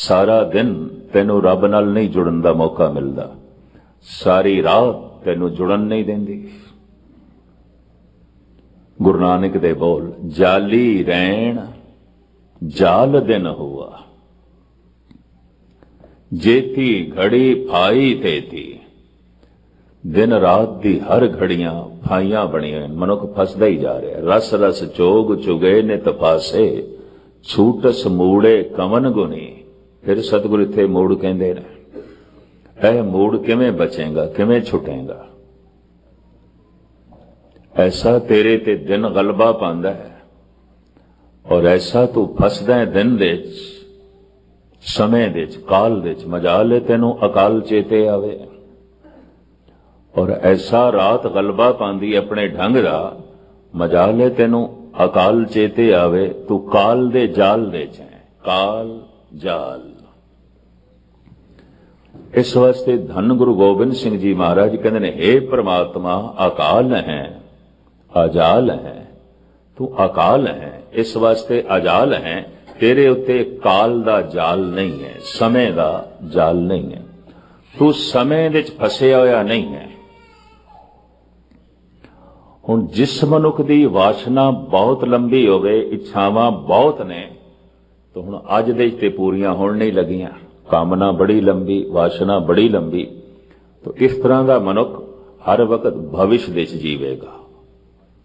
ਸਾਰਾ ਦਿਨ ਤੈਨੂੰ ਰੱਬ ਨਾਲ ਨਹੀਂ ਜੁੜਨ ਦਾ ਮੌਕਾ ਮਿਲਦਾ। ਸਾਰੀ ਰਾਤ ਤੈਨੂੰ ਜੁੜਨ ਨਹੀਂ ਦਿੰਦੀ। ਗੁਰੂ ਨਾਨਕ ਦੇ ਬੋਲ, ਜਾਲੀ ਰਹਿਣ, ਜਾਲ ਦਿਨ ਹੁਆ। ਜੇਤੀ ਘੜੀ ਫਾਈ ਤੇਤੀ। ਦਿਨ ਰਾਤ ਦੀ ਹਰ ਘੜੀਆਂ ਫਾਈਆਂ ਬਣੀਆਂ ਮਨੁੱਖ ਫਸਦਾ ਹੀ ਜਾ ਰਿਹਾ। ਰਸ ਰਸ ਚੋਗ ਚੁਗੇ ਨੇ ਤਪਾਸੇ ਛੂਟਸ ਮੂੜੇ ਕਵਨ ਗੁਨੀ ਫਿਰ ਸਤਿਗੁਰ ਇੱਥੇ ਮੂੜ ਕਹਿੰਦੇ ਨੇ, ਇਹ ਮੋੜ ਕਿਵੇਂ ਬਚੇਗਾ, ਕਿਵੇਂ ਛੁਟੇਗਾ? ਐਸਾ ਤੇਰੇ ਤੇ ਦਿਨ ਗਲਬਾ ਪਾਉਂਦਾ ਹੈ ਔਰ ਐਸਾ ਤੂੰ ਫਸਦਾ ਹੈ ਦਿਨ ਦੇ ਵਿੱਚ, ਸਮੇਂ ਦੇ ਵਿੱਚ, ਕਾਲ ਦੇ ਵਿੱਚ, ਮਜਾਲ ਹੈ ਤੈਨੂੰ ਅਕਾਲ ਚੇਤੇ ਆਵੇ। ਔਰ ਐਸਾ ਰਾਤ ਗਲਬਾ ਪਾਉਂਦੀ ਆਪਣੇ ਢੰਗ ਦਾ, ਮਜਾਲ ਹੈ ਤੈਨੂੰ ਅਕਾਲ ਚੇਤੇ ਆਵੇ, ਤੂੰ ਕਾਲ ਦੇ ਜਾਲ ਦੇ ਚ ਹੈ, ਕਾਲ ਜਾਲ। ਇਸ ਵਾਸਤੇ ਧੰਨ ਗੁਰੂ ਗੋਬਿੰਦ ਸਿੰਘ ਜੀ ਮਹਾਰਾਜ ਕਹਿੰਦੇ ਨੇ हे ਪ੍ਰਮਾਤਮਾ, ਅਕਾਲ ਹੈ, ਅਜਾਲ ਹੈ, ਤੂੰ ਅਕਾਲ ਹੈ, ਇਸ ਵਾਸਤੇ ਅਜਾਲ ਹੈ, ਤੇਰੇ ਉੱਤੇ ਕਾਲ ਦਾ ਜਾਲ ਨਹੀਂ ਹੈ, ਸਮੇਂ ਦਾ ਜਾਲ ਨਹੀਂ ਹੈ। ਤੂੰ ਸਮੇਂ ਦੇ ਵਿੱਚ ਫਸਿਆ ਹੋਇਆ ਨਹੀਂ ਹੈ। ਹੁਣ ਜਿਸ ਮਨੁੱਖ ਦੀ ਵਾਸ਼ਨਾ ਬਹੁਤ ਲੰਬੀ ਹੋਵੇ, ਇੱਛਾਵਾਂ ਬਹੁਤ ਨੇ, ਤਾਂ ਹੁਣ ਅੱਜ ਦੇ ਤੇ ਪੂਰੀਆਂ ਹੋਣ ਨਹੀਂ ਲੱਗੀਆਂ। ਕਾਮਨਾ ਬੜੀ ਲੰਬੀ ਵਾਸ਼ਨਾ ਬੜੀ ਲੰਬੀ ਤੋ ਇਸ ਤਰ੍ਹਾਂ ਦਾ ਮਨੁੱਖ ਹਰ ਵਕਤ ਭਵਿਸ਼ ਦੇ 'ਚ ਜੀਵੇਗਾ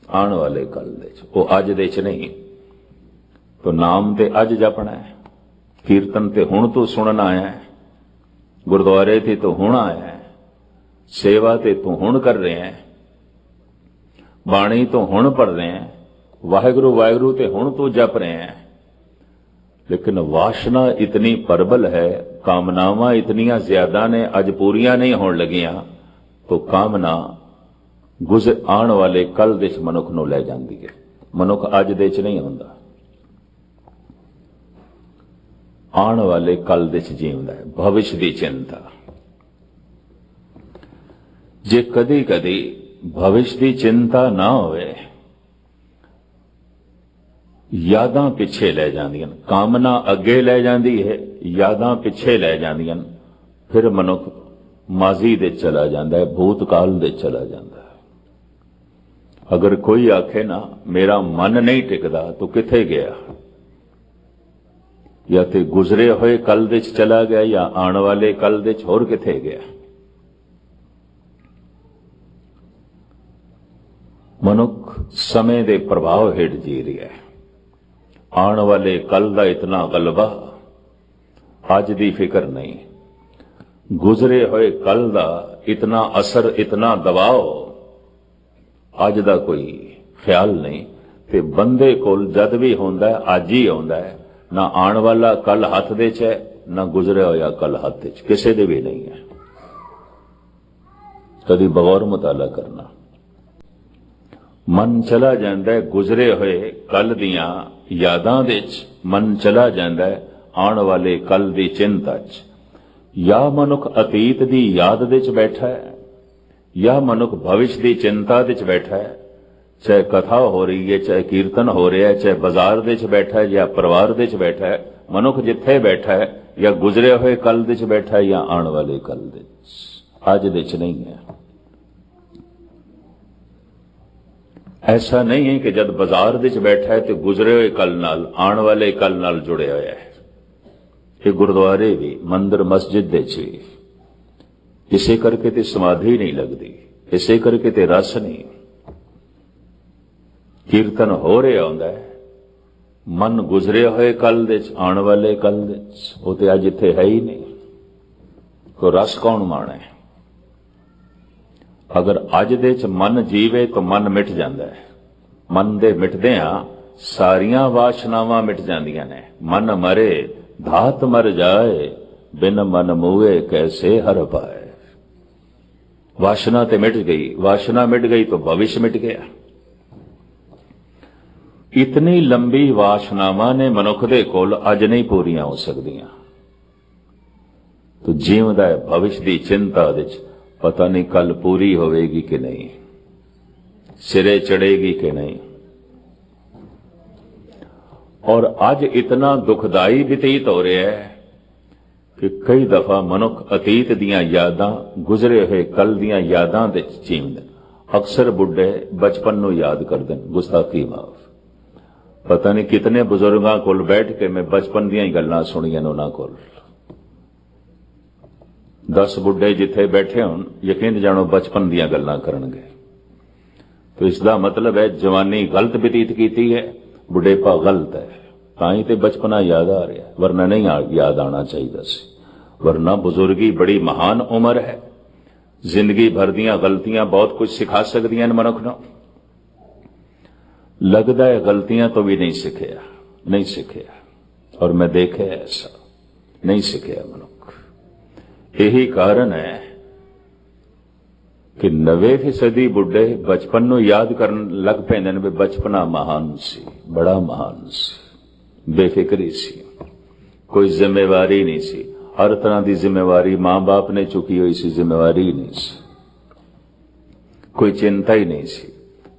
ਆਉਣ ਵਾਲੇ ਕੱਲ ਦੇ 'ਚ ਉਹ ਅੱਜ ਦੇ 'ਚ ਨਹੀਂ ਤੋ ਨਾਮ ਤੇ ਅੱਜ ਜਪਣਾ ਹੈ ਕੀਰਤਨ ਤੇ ਹੁਣ ਤੂੰ ਸੁਣਨ ਆਇਆ ਹੈ ਗੁਰਦੁਆਰੇ ਤੇ ਤੂੰ ਹੁਣ ਆਇਆ ਹੈ ਸੇਵਾ ਤੇ ਤੂੰ ਹੁਣ ਕਰ ਰਿਹਾ ਹੈ ਬਾਣੀ ਤੋਂ ਹੁਣ ਪੜ ਰਹੇ ਹੈ ਵਾਹਿਗੁਰੂ ਵਾਹਿਗੁਰੂ ਤੇ ਹੁਣ ਤੂੰ ਜਪ ਰਿਹਾ ਹੈ ਲੇਕਿਨ ਵਾਸ਼ਨਾ ਇਤਨੀ ਪਰਬਲ ਹੈ, ਕਾਮਨਾਵਾਂ ਇਤਨੀਆਂ ਜ਼ਿਆਦਾ ਨੇ, ਅੱਜ ਪੂਰੀਆਂ ਨਹੀਂ ਹੋਣ ਲੱਗੀਆਂ, ਤੋ ਕਾਮਨਾ ਗੁਜ਼ਰ ਆਉਣ ਵਾਲੇ ਕੱਲ ਦੇ ਮਨੁੱਖ ਨੂੰ ਲੈ ਜਾਂਦੀ ਹੈ। ਮਨੁੱਖ ਅੱਜ ਦੇ ਚ ਨਹੀਂ ਹੁੰਦਾ। ਆਉਣ ਵਾਲੇ ਕੱਲ ਦੇ ਚ ਜੀਵਦਾ ਹੈ ਭਵਿਸ਼ ਦੀ ਚਿੰਤਾ। ਜੇ ਕਦੀ ਕਦੀ ਭਵਿਸ਼ ਦੀ ਚਿੰਤਾ ਨਾ ਹੋਵੇ ਯਾਦਾਂ ਪਿੱਛੇ ਲੈ ਜਾਂਦੀਆਂ ਨੇ। ਕਾਮਨਾ ਅੱਗੇ ਲੈ ਜਾਂਦੀ ਹੈ, ਯਾਦਾਂ ਪਿੱਛੇ ਲੈ ਜਾਂਦੀਆਂ ਨੇ। ਫਿਰ ਮਨੁੱਖ ਮਾਜ਼ੀ ਦੇ ਚਲਾ ਜਾਂਦਾ ਹੈ, ਭੂਤਕਾਲ ਦੇ ਚਲਾ ਜਾਂਦਾ ਹੈ ਅਗਰ ਕੋਈ ਆਖੇ ਨਾ, ਮੇਰਾ ਮਨ ਨਹੀਂ ਟਿਕਦਾ, ਤੂੰ ਕਿੱਥੇ ਗਿਆ ਜਾਂ ਤੇ ਗੁਜ਼ਰੇ ਹੋਏ ਕੱਲ ਦੇ ਚ ਚਲਾ ਗਿਆ, ਜਾਂ ਆਉਣ ਵਾਲੇ ਕੱਲ ਦੇ ਚ ਹੋਰ ਕਿੱਥੇ ਗਿਆ ਮਨੁੱਖ ਸਮੇਂ ਦੇ ਪ੍ਰਭਾਵ ਹੇਠ ਜੀ ਰਿਹਾ ਹੈ ਆਉਣ ਵਾਲੇ ਕੱਲ ਦਾ ਇਤਨਾ ਗਲਬਾ, ਅੱਜ ਦੀ ਫਿਕਰ ਨਹੀਂ। ਗੁਜ਼ਰੇ ਹੋਏ ਕੱਲ ਦਾ ਇਤਨਾ ਅਸਰ, ਇਤਨਾ ਦਬਾਅ, ਅੱਜ ਦਾ ਕੋਈ ਖਿਆਲ ਨਹੀਂ। ਤੇ ਬੰਦੇ ਕੋਲ ਜਦ ਵੀ ਹੁੰਦਾ ਅੱਜ ਹੀ ਆਉਂਦਾ ਹੈ। ਨਾ ਆਉਣ ਵਾਲਾ ਕੱਲ ਹੱਥ ਦੇ ਚ ਹੈ, ਨਾ ਗੁਜ਼ਰਿਆ ਹੋਇਆ ਕੱਲ ਹੱਥ ਚ। ਕਿਸੇ ਦੇ ਵੀ ਨਹੀਂ ਹੈ। ਕਦੀ ਬਗੌਰ ਮੁਤਾਲਾ ਕਰਨਾ। ਮਨ ਚਲਾ ਜਾਂਦਾ ਗੁਜ਼ਰੇ ਹੋਏ ਕੱਲ ਦੀਆਂ ਯਾਦਾਂ ਦੇ ਵਿੱਚ ਮਨ ਚਲਾ ਜਾਂਦਾ ਆਉਣ ਵਾਲੇ ਕੱਲ ਦੀ ਚਿੰਤਾ 'ਚ ਜਾਂ ਮਨੁੱਖ ਅਤੀਤ ਦੀ ਯਾਦ ਦੇ ਵਿੱਚ ਬੈਠਾ ਹੈ ਜਾਂ ਮਨੁੱਖ ਭਵਿਸ਼ ਦੀ ਚਿੰਤਾ ਦੇ ਵਿੱਚ ਬੈਠਾ ਹੈ। ਚਾਹੇ ਕਥਾ ਹੋ ਰਹੀ ਹੈ, ਚਾਹੇ ਕੀਰਤਨ ਹੋ ਰਿਹਾ ਹੈ, ਚਾਹੇ ਬਾਜ਼ਾਰ ਦੇ ਵਿੱਚ ਬੈਠਾ ਹੈ ਜਾਂ ਪਰਿਵਾਰ ਦੇ ਵਿੱਚ ਬੈਠਾ ਹੈ, ਮਨੁੱਖ ਜਿੱਥੇ ਬੈਠਾ ਹੈ ਜਾਂ ਗੁਜ਼ਰੇ ਹੋਏ ਕੱਲ ਦੇ ਵਿੱਚ ਬੈਠਾ ਹੈ ਜਾਂ ਆਉਣ ਵਾਲੇ ਕੱਲ ਦੇ ਵਿੱਚ। ਅੱਜ ਦੇ ਵਿੱਚ ਨਹੀਂ ਹੈ। ਐਸਾ ਨਹੀਂ ਹੈ ਕਿ ਜਦ ਬਾਜ਼ਾਰ ਵਿੱਚ ਬੈਠਾ ਹੈ ਤੇ ਗੁਜ਼ਰੇ ਹੋਏ ਕੱਲ ਨਾਲ, ਆਉਣ ਵਾਲੇ ਕੱਲ ਨਾਲ ਜੁੜਿਆ ਹੋਇਆ ਹੈ। ਇਹ ਗੁਰਦੁਆਰੇ ਵੀ, ਮੰਦਰ, ਮਸਜਿਦ ਦੇ ਚ ਵੀ। ਇਸੇ ਕਰਕੇ ਤੇ ਸਮਾਧੀ ਨਹੀਂ ਲੱਗਦੀ, ਇਸੇ ਕਰਕੇ ਤੇ ਰਸ ਨਹੀਂ। ਕੀਰਤਨ ਹੋ ਰਿਹਾ ਹੁੰਦਾ ਹੈ। ਮਨ ਗੁਜ਼ਰੇ ਹੋਏ ਕੱਲ ਦੇ ਚ ਆਉਣ ਵਾਲੇ ਕੱਲ ਦੇ ਚ ਉਹ ਤੇ ਅੱਜ ਇੱਥੇ ਹੈ ਹੀ ਨਹੀਂ। ਕੋ ਰਸ ਕੌਣ ਮਾਣੇ ਅਗਰ ਅੱਜ ਦੇ ਚ ਮਨ ਜੀਵੇ ਤਾਂ ਮਨ ਮਿਟ ਜਾਂਦਾ ਹੈ। ਮਨ ਦੇ ਮਿਟਦਿਆਂ ਸਾਰੀਆਂ ਵਾਸ਼ਨਾਵਾਂ ਮਿਟ ਜਾਂਦੀਆਂ ਨੇ। ਮਨ ਮਰੇ, ਧਾਤ ਮਰ ਜਾਏ, ਬਿਨ ਮਨ ਮੂਏ ਕੈਸੇ ਹਰ ਪਾਏ। ਵਾਸ਼ਨਾ ਤੇ ਮਿਟ ਗਈ, ਵਾਸ਼ਨਾ ਮਿਟ ਗਈ ਤਾਂ ਭਵਿਸ਼ ਮਿਟ ਗਿਆ। ਇਤਨੀ ਲੰਬੀ ਵਾਸ਼ਨਾਵਾਂ ਨੇ ਮਨੁੱਖ ਦੇ ਕੋਲ ਅੱਜ ਨਹੀਂ ਪੂਰੀਆਂ ਹੋ ਸਕਦੀਆਂ। ਤੋ ਜੀਵਦਾ ਹੈ ਭਵਿਸ਼ ਦੀ ਚਿੰਤਾ ਵਿੱਚ ਪਤਾ ਨਹੀਂ ਕੱਲ ਪੂਰੀ ਹੋਵੇਗੀ ਕਿ ਨਹੀਂ। ਸਿਰੇ ਚੜੇਗੀ ਕਿ ਨਹੀਂ। ਔਰ ਅੱਜ ਇਤਨਾ ਦੁਖਦਾਈ ਬਤੀਤ ਹੋ ਰਿਹਾ ਹੈ ਕਿ ਕਈ ਦਫਾ ਮਨੁੱਖ ਅਤੀਤ ਦੀਆਂ ਯਾਦਾਂ, ਗੁਜ਼ਰੇ ਹੋਏ ਕੱਲ ਦੀਆਂ ਯਾਦਾਂ ਦੇ ਜੀਵਨ ਅਕਸਰ ਬੁੱਢੇ ਬਚਪਨ ਨੂੰ ਯਾਦ ਕਰਦੇ ਨੇ। ਗੁਸਤਾਖੀ ਮਾਫ। ਪਤਾ ਨਹੀਂ ਕਿਤਨੇ ਬਜ਼ੁਰਗਾਂ ਕੋਲ ਬੈਠ ਕੇ ਮੈਂ ਬਚਪਨ ਦੀਆਂ ਹੀ ਗੱਲਾਂ ਸੁਣੀਆਂ ਨੇ ਉਹਨਾਂ ਕੋਲ। 10 ਬੁੱਢੇ ਜਿੱਥੇ ਬੈਠੇ ਹੋਣ, ਯਕੀਨ ਜਾਣੋ ਬਚਪਨ ਦੀਆਂ ਗੱਲਾਂ ਕਰਨਗੇ। ਤੋ ਇਸ ਦਾ ਮਤਲਬ ਹੈ, ਜਵਾਨੀ ਗਲਤ ਬਤੀਤ ਕੀਤੀ ਹੈ, ਬੁਢੇਪਾ ਗਲਤ ਹੈ। ਤਾਂ ਹੀ ਤੇ ਬਚਪਨਾ ਯਾਦ ਆ ਰਿਹਾ, ਵਰਨਾ ਨਹੀਂ ਆ- ਯਾਦ ਆਣਾ ਚਾਹੀਦਾ ਸੀ। ਵਰਨਾ ਬਜ਼ੁਰਗੀ ਬੜੀ ਮਹਾਨ ਉਮਰ ਹੈ। ਜ਼ਿੰਦਗੀ ਭਰ ਦੀਆਂ ਗਲਤੀਆਂ ਬਹੁਤ ਕੁਝ ਸਿਖਾ ਸਕਦੀਆਂ ਨੇ ਮਨੁੱਖ ਨੂੰ। ਲੱਗਦਾ ਹੈ ਗਲਤੀਆਂ ਤੋਂ ਵੀ ਨਹੀਂ ਸਿੱਖਿਆ ਨਹੀਂ ਸਿੱਖਿਆ। ਔਰ ਮੈਂ ਦੇਖਿਆ ਐਸਾ, ਨਹੀਂ ਸਿੱਖਿਆ ਮਨੁੱਖ। ਇਹੀ ਕਾਰਨ ਹੈ ਕਿ 90% ਬੁੱਢੇ ਬਚਪਨ ਨੂੰ ਯਾਦ ਕਰਨ ਲੱਗ ਪੈਂਦੇ ਨੇ ਵੀ ਬਚਪਨਾ ਮਹਾਨ ਸੀ, ਬੜਾ ਮਹਾਨ ਸੀ, ਬੇਫਿਕਰੀ ਸੀ। ਕੋਈ ਜ਼ਿੰਮੇਵਾਰੀ ਨਹੀਂ ਸੀ। ਹਰ ਤਰ੍ਹਾਂ ਦੀ ਜ਼ਿੰਮੇਵਾਰੀ ਮਾਂ-ਬਾਪ ਨੇ ਚੁੱਕੀ ਹੋਈ ਸੀ, ਜ਼ਿੰਮੇਵਾਰੀ ਨਹੀਂ ਸੀ। ਕੋਈ ਚਿੰਤਾ ਹੀ ਨਹੀਂ ਸੀ।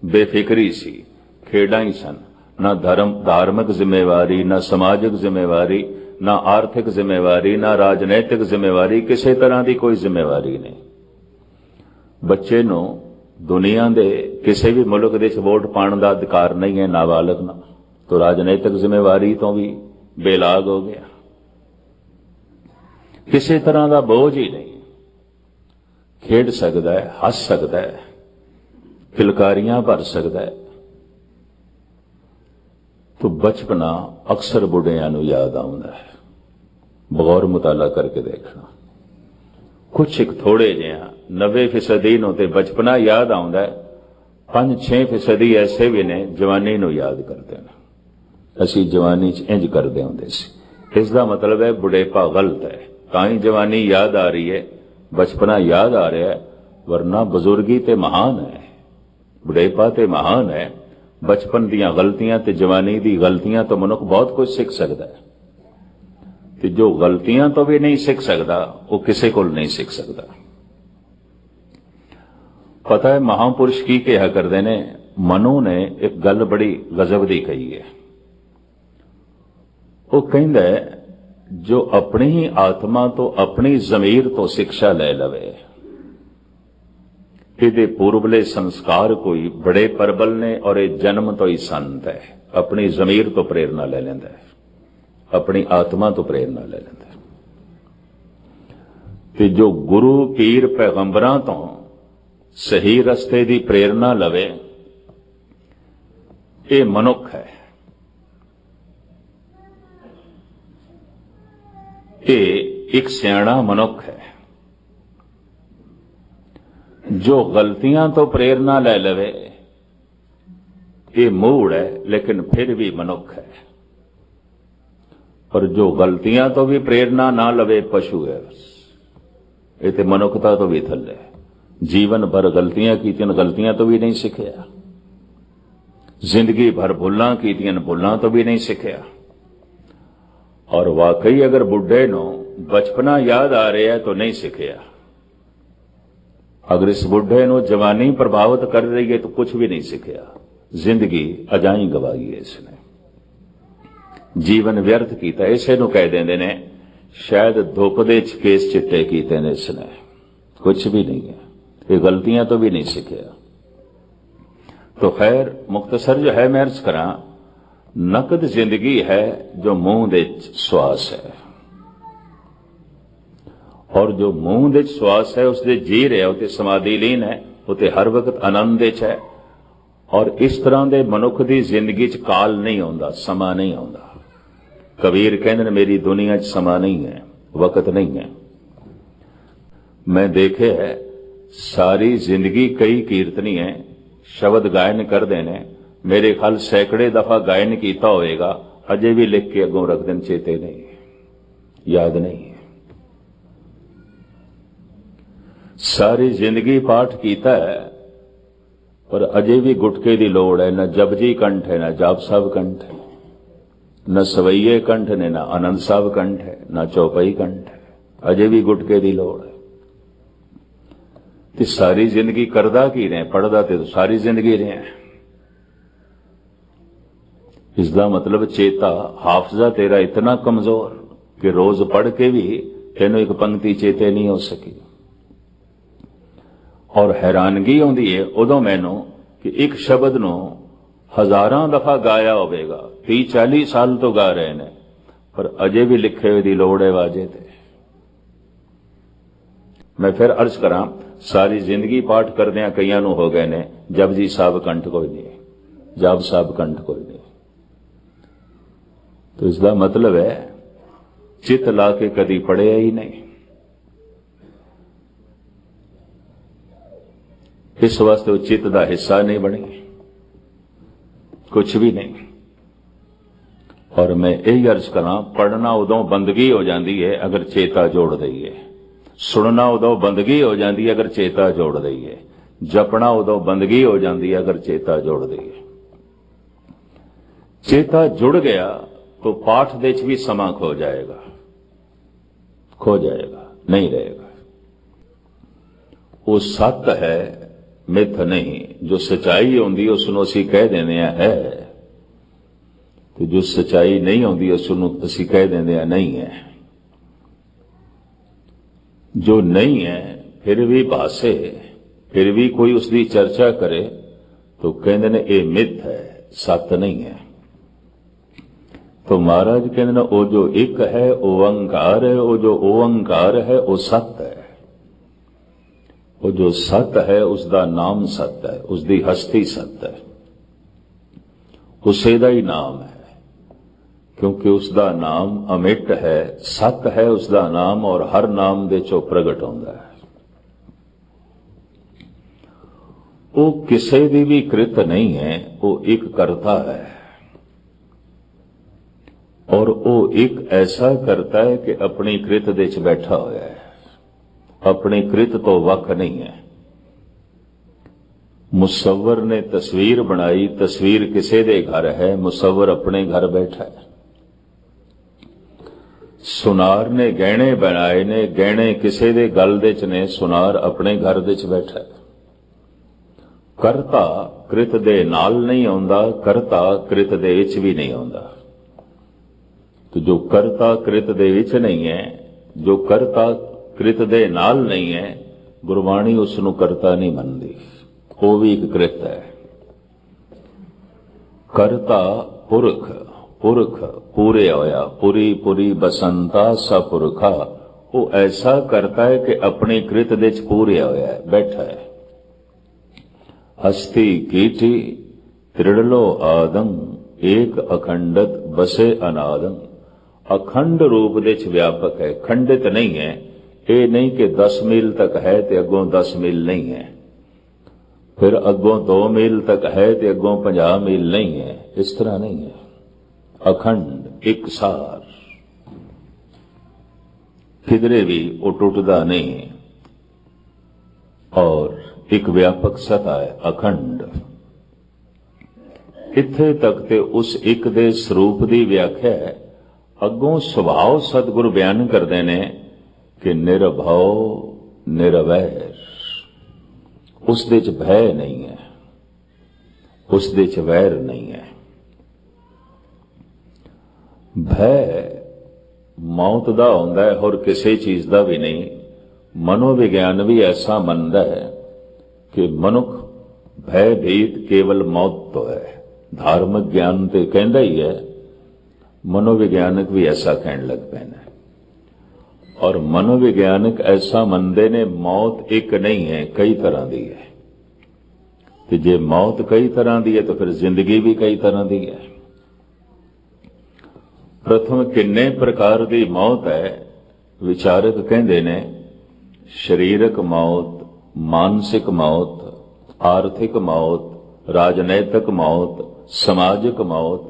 ਬੇਫਿਕਰੀ ਸੀ। ਖੇਡਾਂ ਹੀ ਸਨ। ਨਾ ਧਰਮ, ਧਾਰਮਿਕ ਜ਼ਿੰਮੇਵਾਰੀ, ਨਾ ਸਮਾਜਿਕ ਜ਼ਿੰਮੇਵਾਰੀ ਨਾ ਆਰਥਿਕ ਜ਼ਿੰਮੇਵਾਰੀ, ਨਾ ਰਾਜਨੈਤਿਕ ਜ਼ਿੰਮੇਵਾਰੀ, ਕਿਸੇ ਤਰ੍ਹਾਂ ਦੀ ਕੋਈ ਜ਼ਿੰਮੇਵਾਰੀ ਨਹੀਂ। ਬੱਚੇ ਨੂੰ ਦੁਨੀਆ ਦੇ ਕਿਸੇ ਵੀ ਮੁਲਕ ਦੇ ਵਿੱਚ ਵੋਟ ਪਾਉਣ ਦਾ ਅਧਿਕਾਰ ਨਹੀਂ ਹੈ, ਨਾਬਾਲਗ ਨੂੰ। ਤੋ ਰਾਜਨੈਤਿਕ ਜ਼ਿੰਮੇਵਾਰੀ ਤੋਂ ਵੀ ਬੇਲਾਗ ਹੋ ਗਿਆ। ਕਿਸੇ ਤਰ੍ਹਾਂ ਦਾ ਬੋਝ ਹੀ ਨਹੀਂ। ਖੇਡ ਸਕਦਾ ਹੈ, ਹੱਸ ਸਕਦਾ ਹੈ, ਫਿਲਕਾਰੀਆਂ ਭਰ ਸਕਦਾ ਹੈ। ਤੋ ਬਚਪਨਾ ਅਕਸਰ ਬੁੱਢਿਆਂ ਨੂੰ ਯਾਦ ਆਉਂਦਾ ਹੈ। ਬਗੌਰ ਮੁਤਾਲਾ ਕਰਕੇ ਦੇਖਣਾ। ਕੁਛ ਇੱਕ ਥੋੜੇ ਜਿਹਾ 90% ਨੂੰ ਤੇ ਬਚਪਨਾ ਯਾਦ ਆਉਂਦਾ ਹੈ। 5-6% ਐਸੇ ਵੀ ਨੇ ਜਵਾਨੀ ਨੂੰ ਯਾਦ ਕਰਦੇ ਨੇ। ਅਸੀਂ ਜਵਾਨੀ 'ਚ ਇੰਜ ਕਰਦੇ ਹੁੰਦੇ ਸੀ। ਇਸ ਦਾ ਮਤਲਬ ਹੈ ਬੁਢੇਪਾ ਗਲਤ ਹੈ। ਤਾਂ ਹੀ ਜਵਾਨੀ ਯਾਦ ਆ ਰਹੀ ਹੈ, ਬਚਪਨਾ ਯਾਦ ਆ ਰਿਹਾ ਹੈ, ਵਰਨਾ ਬਜ਼ੁਰਗੀ ਤੇ ਮਹਾਨ ਹੈ। ਬੁਢੇਪਾ ਤੇ ਮਹਾਨ ਹੈ। ਬਚਪਨ ਦੀਆਂ ਗਲਤੀਆਂ ਤੇ ਜਵਾਨੀ ਦੀ ਗਲਤੀਆਂ ਤੋਂ ਮਨੁੱਖ ਬਹੁਤ ਕੁਝ ਸਿੱਖ ਸਕਦਾ ਹੈ। ਤੇ ਜੋ ਗਲਤੀਆਂ ਤੋਂ ਵੀ ਨਹੀਂ ਸਿੱਖ ਸਕਦਾ, ਉਹ ਕਿਸੇ ਕੋਲ ਨਹੀਂ ਸਿੱਖ ਸਕਦਾ। ਪਤਾ ਹੈ, ਮਹਾਪੁਰਸ਼ ਕੀ ਕਿਹਾ ਕਰਦੇ ਨੇ? ਮਨੂ ਨੇ ਇੱਕ ਗੱਲ ਬੜੀ ਗਜ਼ਬ ਦੀ ਕਹੀ ਹੈ। ਉਹ ਕਹਿੰਦਾ ਜੋ ਆਪਣੀ ਹੀ ਆਤਮਾ ਤੋਂ ਆਪਣੀ ਜ਼ਮੀਰ ਤੋਂ ਸਿੱਖਿਆ ਲੈ ਲਵੇ ਇਹਦੇ ਪੂਰਬਲੇ ਸੰਸਕਾਰ ਕੋਈ ਬੜੇ ਪਰਬਲ ਨੇ ਔਰ ਇਹ ਜਨਮ ਤੋਂ ਹੀ ਸੰਤ ਹੈ। ਆਪਣੀ ਜ਼ਮੀਰ ਤੋਂ ਪ੍ਰੇਰਣਾ ਲੈ ਲੈਂਦਾ ਹੈ। ਆਪਣੀ ਆਤਮਾ ਤੋਂ ਪ੍ਰੇਰਣਾ ਲੈ ਲੈਂਦਾ ਹੈ। ਤੇ ਜੋ ਗੁਰੂ ਪੀਰ ਪੈਗੰਬਰਾਂ ਤੋਂ ਸਹੀ ਰਸਤੇ ਦੀ ਪ੍ਰੇਰਣਾ ਲਵੇ, ਇਹ ਮਨੁੱਖ ਹੈ। ਇਹ ਇੱਕ ਸਿਆਣਾ ਮਨੁੱਖ ਹੈ। ਜੋ ਗਲਤੀਆਂ ਤੋਂ ਪ੍ਰੇਰਣਾ ਲੈ ਲਵੇ ਇਹ ਮੂੜ ਹੈ ਲੇਕਿਨ ਫਿਰ ਵੀ ਮਨੁੱਖ ਹੈ ਪਰ ਜੋ ਗਲਤੀਆਂ ਤੋਂ ਵੀ ਪ੍ਰੇਰਣਾ ਨਾ ਲਵੇ ਪਸ਼ੂ ਹੈ ਬਸ ਇਹ ਤੇ ਮਨੁੱਖਤਾ ਤੋਂ ਵੀ ਥੱਲੇ ਹੈ ਜੀਵਨ ਭਰ ਗਲਤੀਆਂ ਕੀਤੀਆਂ ਗਲਤੀਆਂ ਤੋਂ ਵੀ ਨਹੀਂ ਸਿੱਖਿਆ ਜ਼ਿੰਦਗੀ ਭਰ ਭੁੱਲਾਂ ਕੀਤੀਆਂ ਭੁੱਲਾਂ ਤੋਂ ਵੀ ਨਹੀਂ ਸਿੱਖਿਆ ਔਰ ਵਾਕਈ ਅਗਰ ਬੁੱਢੇ ਨੂੰ ਬਚਪਨਾ ਯਾਦ ਆ ਰਿਹਾ ਹੈ ਤਾਂ ਨਹੀਂ ਸਿੱਖਿਆ ਅਗਰ ਇਸ ਬੁੱਢੇ ਨੂੰ ਜਵਾਨੀ ਪ੍ਰਭਾਵਿਤ ਕਰ ਰਹੀ ਹੈ ਤਾਂ ਕੁਝ ਵੀ ਨਹੀਂ ਸਿੱਖਿਆ ਜ਼ਿੰਦਗੀ ਅਜਾਈ ਗਵਾਈ ਹੈ ਇਸਨੇ ਜੀਵਨ ਵਿਅਰਥ ਕੀਤਾ ਇਸੇ ਨੂੰ ਕਹਿ ਦਿੰਦੇ ਨੇ ਸ਼ਾਇਦ ਧੁੱਪ ਦੇ ਚ ਕੇਸ ਚਿੱਟੇ ਕੀਤੇ ਨੇ ਇਸਨੇ ਕੁਝ ਵੀ ਨਹੀਂ ਹੈ ਇਹ ਗਲਤੀਆਂ ਤੋਂ ਵੀ ਨਹੀਂ ਸਿੱਖਿਆ तो खैर मुख्तसर जो है मैं अर्ज करा नकद जिंदगी है जो मुंह ਦੇ ਸਵਾਸ ਹੈ ਔਰ ਜੋ ਮੂੰਹ ਦੇ ਸਵਾਸ ਹੈ ਉਸ ਦੇ ਜੀ ਰਿਹਾ, ਉਤੇ ਸਮਾਧੀ ਲੀਨ ਹੈ, ਉਤੇ ਹਰ ਵਕਤ ਆਨੰਦ ਵਿੱਚ ਹੈ। ਔਰ ਇਸ ਤਰ੍ਹਾਂ ਦੇ ਮਨੁੱਖ ਦੀ ਜ਼ਿੰਦਗੀ 'ਚ ਕਾਲ ਨਹੀਂ ਆਉਂਦਾ, ਸਮਾਂ ਨਹੀਂ ਆਉਂਦਾ। ਕਬੀਰ ਕਹਿੰਦੇ ਨੇ, ਮੇਰੀ ਦੁਨੀਆ 'ਚ ਸਮਾਂ ਨਹੀਂ ਹੈ, ਵਕਤ ਨਹੀਂ ਹੈ। ਮੈਂ ਦੇਖਿਆ ਹੈ, ਸਾਰੀ ਜ਼ਿੰਦਗੀ ਕਈ ਕੀਰਤਨੀ ਹੈ ਸ਼ਬਦ ਗਾਇਨ ਕਰਦੇ ਨੇ, ਮੇਰੇ ਖਿਆਲ ਸੈਂਕੜੇ ਦਫਾ ਗਾਇਨ ਕੀਤਾ ਹੋਵੇਗਾ, ਅਜੇ ਵੀ ਲਿਖ ਕੇ ਅੱਗੋਂ ਰੱਖ ਦੇਣ ਚੇਤੇ ਨਹੀਂ, ਯਾਦ ਨਹੀਂ। ਸਾਰੀ ਜ਼ਿੰਦਗੀ ਪਾਠ ਕੀਤਾ ਹੈ। ਪਰ ਅਜੇ ਵੀ ਗੁਟਕੇ ਦੀ ਲੋੜ ਹੈ, ਨਾ ਜਪਜੀ ਕੰਠ ਹੈ, ਨਾ ਜਾਪ ਸਾਹਿਬ ਕੰਠ ਹੈ। ਨਾ ਸਵਈਏ ਕੰਠ ਨੇ, ਨਾ ਆਨੰਦ ਸਾਹਿਬ ਕੰਠ ਹੈ, ਨਾ ਚੌਪਈ ਕੰਠ ਹੈ। ਅਜੇ ਵੀ ਗੁਟਕੇ ਦੀ ਲੋੜ ਹੈ। ਤੇ ਸਾਰੀ ਜ਼ਿੰਦਗੀ ਕਰਦਾ ਕੀ ਰਹੇ ਪੜਦਾ ਤੇ ਸਾਰੀ ਜ਼ਿੰਦਗੀ ਰਹੇ। ਇਸ ਦਾ ਮਤਲਬ ਚੇਤਾ, ਹਾਫਜ਼ਾ ਤੇਰਾ ਇਤਨਾ ਕਮਜ਼ੋਰ ਕਿ ਰੋਜ਼ ਪੜ ਕੇ ਵੀ ਤੈਨੂੰ ਇੱਕ ਪੰਕਤੀ ਚੇਤੇ ਨਹੀਂ ਹੋ ਸਕੀ। ਔਰ ਹੈਰਾਨਗੀ ਆਉਂਦੀ ਏ ਉਦੋਂ ਮੈਨੂੰ ਕਿ ਇੱਕ ਸ਼ਬਦ ਨੂੰ ਹਜ਼ਾਰਾਂ ਦਫਾ ਗਾਇਆ ਹੋਵੇਗਾ 30 40 ਸਾਲ ਤੋਂ ਗਾ ਰਹੇ ਨੇ, ਪਰ ਅਜੇ ਵੀ ਲਿਖੇ ਹੋਏ ਦੀ ਲੋੜ ਹੈ ਵਾਜੇ ਤੇ। ਮੈਂ ਫਿਰ ਅਰਜ਼ ਕਰਾਂ, ਸਾਰੀ ਜ਼ਿੰਦਗੀ ਪਾਠ ਕਰਦਿਆਂ ਕਈਆਂ ਨੂੰ ਹੋ ਗਏ ਨੇ ਜਪਜੀ ਸਾਹਿਬ ਕੰਠ ਕੋਈ ਨਹੀਂ, ਜਪ ਸਾਹਿਬ ਕੰਠ ਕੋਈ ਨਹੀਂ। ਤੋ ਇਸ ਦਾ ਮਤਲਬ ਹੈ ਚਿਤ ਲਾ ਕੇ ਕਦੀ ਪੜਿਆ ਹੀ ਨਹੀਂ। ਇਸ ਵਾਸਤੇ ਉਹ ਚਿੱਤ ਦਾ ਹਿੱਸਾ ਨਹੀਂ ਬਣੇ ਕੁਝ ਵੀ ਨਹੀਂ। ਔਰ ਮੈਂ ਇਹ ਅਰਜ਼ ਕਰਾਂ ਪੜਨਾ ਉਦੋਂ ਬੰਦਗੀ ਹੋ ਜਾਂਦੀ ਹੈ ਅਗਰ ਚੇਤਾ ਜੋੜ ਦਈਏ ਸੁਣਨਾ ਉਦੋਂ ਬੰਦਗੀ ਹੋ ਜਾਂਦੀ ਹੈ ਅਗਰ ਚੇਤਾ ਜੋੜ ਦਈਏ ਜਪਣਾ ਉਦੋਂ ਬੰਦਗੀ ਹੋ ਜਾਂਦੀ ਹੈ ਅਗਰ ਚੇਤਾ ਜੋੜ ਦਈਏ ਚੇਤਾ ਜੁੜ ਗਿਆ ਤਾਂ ਪਾਠ ਦੇ ਵਿੱਚ ਵੀ ਸਮਾਂ ਖੋ ਜਾਏਗਾ। ਖੋ ਜਾਏਗਾ, ਨਹੀਂ ਰਹੇਗਾ। ਉਹ ਸੱਤ ਹੈ ਮਿੱਥ ਨਹੀਂ। ਜੋ ਸਚਾਈ ਆਉਂਦੀ ਉਸ ਨੂੰ ਅਸੀਂ ਕਹਿ ਦਿੰਦੇ ਆ ਹੈ। ਤੇ ਜੋ ਸਚਾਈ ਨਹੀਂ ਆਉਂਦੀ ਉਸ ਨੂੰ ਅਸੀਂ ਕਹਿ ਦਿੰਦੇ ਆ ਨਹੀਂ ਹੈ। ਜੋ ਨਹੀਂ ਹੈ, ਫਿਰ ਵੀ ਭਾਸੇ ਫਿਰ ਵੀ ਕੋਈ ਉਸ ਦੀ ਚਰਚਾ ਕਰੇ, ਤੋ ਕਹਿੰਦੇ ਨੇ, ਇਹ ਮਿੱਥ ਹੈ, ਸੱਤ ਨਹੀਂ ਹੈ। ਤੋ ਮਹਾਰਾਜ ਕਹਿੰਦੇ ਨੇ, ਉਹ ਜੋ ਇੱਕ ਹੈ, ਉਹ ਓੰਕਾਰ ਹੈ, ਉਹ ਜੋ ਓੰਕਾਰ ਹੈ, ਉਹ ਸੱਤ ਹੈ। ਉਹ ਜੋ ਸਤ ਹੈ ਉਸ ਦਾ ਨਾਮ ਸਤ ਹੈ ਉਸ ਦੀ ਹਸਤੀ ਸਤ ਹੈ। ਉਸੇ ਦਾ ਹੀ ਨਾਮ ਹੈ। ਕਿਉਂਕਿ ਉਸ ਦਾ ਨਾਮ ਅਮਿਟ ਹੈ, ਸਤ ਹੈ ਉਸ ਦਾ ਨਾਮ ਔਰ ਹਰ ਨਾਮ ਦੇ ਚੋ ਪ੍ਰਗਟ ਹੁੰਦਾ ਹੈ। ਉਹ ਕਿਸੇ ਦੀ ਵੀ ਕ੍ਰਿਤ ਨਹੀਂ ਹੈ, ਉਹ ਇੱਕ ਕਰਤਾ ਹੈ। ਔਰ ਉਹ ਇੱਕ ਐਸਾ ਕਰਤਾ ਹੈ ਕਿ ਆਪਣੀ ਕ੍ਰਿਤ ਦੇ ਵਿੱਚ ਬੈਠਾ ਹੋਇਆ ਹੈ। ਆਪਣੀ ਕ੍ਰਿਤ ਤੋਂ ਵੱਖ ਨਹੀਂ ਹੈ ਮੁਸੱਵਰ ਨੇ ਤਸਵੀਰ ਬਣਾਈ ਤਸਵੀਰ ਕਿਸੇ ਦੇ ਘਰ ਹੈ ਮੁਸੱਵਰ ਆਪਣੇ ਘਰ ਬੈਠਾ ਹੈ ਸੁਨਾਰ ਨੇ ਗਹਿਣੇ ਬਣਾਏ ਨੇ ਗਹਿਣੇ ਕਿਸੇ ਦੇ ਗਲ ਦੇ ਚ ਨੇ ਸੁਨਾਰ ਆਪਣੇ ਘਰ ਦੇ ਚ ਬੈਠਾ ਹੈ ਕਰਤਾ ਕ੍ਰਿਤ ਦੇ ਨਾਲ ਨਹੀਂ ਆਉਂਦਾ ਕਰਤਾ ਕ੍ਰਿਤ ਦੇ ਵਿੱਚ ਵੀ ਨਹੀਂ ਆਉਂਦਾ तो जो कर्ता कृत ਦੇ ਵਿੱਚ ਨਹੀਂ ਹੈ ਜੋ ਕਰਤਾ ਕ੍ਰਿਤ ਦੇ ਨਾਲ ਨਹੀਂ ਹੈ, ਗੁਰਬਾਣੀ ਉਸ ਨੂੰ ਕਰਤਾ ਨਹੀਂ ਮੰਨਦੀ। ਉਹ ਵੀ ਇੱਕ ਕ੍ਰਿਤ ਹੈ। ਕਰਤਾ ਪੁਰਖ ਪੁਰਖ ਪੂਰੇ ਹੋਇਆ, ਪੁਰੀ ਪੁਰੀ ਬਸੰਤਾ ਸਪੁਰਖਾ। ਉਹ ਐਸਾ ਕਰਤਾ ਹੈ ਕਿ ਆਪਣੀ ਕ੍ਰਿਤ ਦੇ ਚ ਪੂਰੇ ਹੋਇਆ ਹੈ, ਬੈਠਾ ਹੈ। ਹਸਤੀ ਕੀਟੀ, ਤ੍ਰਿੜਲੋ ਆਦਮ ਏਕ ਅਖੰਡਤ ਬਸੇ ਅਨਾਦਮ ਅਖੰਡ ਰੂਪ ਦੇ ਚ ਵਿਆਪਕ ਹੈ, ਖੰਡਿਤ ਨਹੀਂ ਹੈ। ਇਹ ਨਹੀਂ ਕਿ 10 ਮੀਲ ਤੱਕ ਹੈ ਤੇ ਅੱਗੋਂ 10 ਮੀਲ ਨਹੀਂ ਹੈ। ਫਿਰ ਅੱਗੋਂ 2 ਮੀਲ ਤੱਕ ਹੈ ਤੇ ਅੱਗੋਂ 50 ਮੀਲ ਨਹੀਂ ਹੈ। ਇਸ ਤਰ੍ਹਾਂ ਨਹੀਂ ਹੈ। ਅਖੰਡ ਇਕਸਾਰ ਕਿਧਰੇ ਵੀ ਉਹ ਟੁੱਟਦਾ ਨਹੀਂ। ਔਰ ਇੱਕ ਵਿਆਪਕ ਸਤਾ ਹੈ ਅਖੰਡ। ਇੱਥੇ ਤੱਕ ਤੇ ਉਸ ਇੱਕ ਦੇ ਸਰੂਪ ਦੀ ਵਿਆਖਿਆ ਹੈ। ਅੱਗੋਂ ਸੁਭਾਅ ਸਤਿਗੁਰ ਬਿਆਨ ਕਰਦੇ ਨੇ ਕਿ ਨਿਰਭਉ, ਨਿਰਵੈਰ। ਉਸ ਦੇ ਚ ਭੈ ਨਹੀਂ ਹੈ। ਉਸ ਦੇ ਚ ਵੈਰ ਨਹੀਂ ਹੈ। ਭੈ ਮੌਤ ਦਾ ਹੁੰਦਾ ਹੈ ਹੋਰ ਕਿਸੇ ਚੀਜ਼ ਦਾ ਵੀ ਨਹੀਂ। ਮਨੋਵਿਗਿਆਨ ਵੀ ਐਸਾ ਮੰਨਦਾ ਹੈ ਕਿ ਮਨੁੱਖ ਭੈ ਭੀਤ ਕੇਵਲ ਮੌਤ ਤੋਂ ਹੈ। ਧਾਰਮਿਕ ਗਿਆਨ ਤੇ ਕਹਿੰਦਾ ਹੀ ਹੈ ਮਨੋਵਿਗਿਆਨਕ ਵੀ ਐਸਾ ਕਹਿਣ ਲੱਗ ਪੈਣਾ ਔਰ ਮਨੋਵਿਗਿਆਨਕ ਐਸਾ ਮੰਨਦੇ ਨੇ, ਮੌਤ ਇੱਕ ਨਹੀਂ ਹੈ, ਕਈ ਤਰ੍ਹਾਂ ਦੀ ਹੈ। ਤੇ ਜੇ ਮੌਤ ਕਈ ਤਰ੍ਹਾਂ ਦੀ ਹੈ, ਤਾਂ ਫਿਰ ਜ਼ਿੰਦਗੀ ਵੀ ਕਈ ਤਰ੍ਹਾਂ ਦੀ ਹੈ। ਪ੍ਰਥਮ ਕਿੰਨੇ ਪ੍ਰਕਾਰ ਦੀ ਮੌਤ ਹੈ, ਵਿਚਾਰਕ ਕਹਿੰਦੇ ਨੇ, ਸਰੀਰਕ ਮੌਤ, ਮਾਨਸਿਕ ਮੌਤ, ਆਰਥਿਕ ਮੌਤ, ਰਾਜਨੈਤਿਕ ਮੌਤ, ਸਮਾਜਿਕ ਮੌਤ,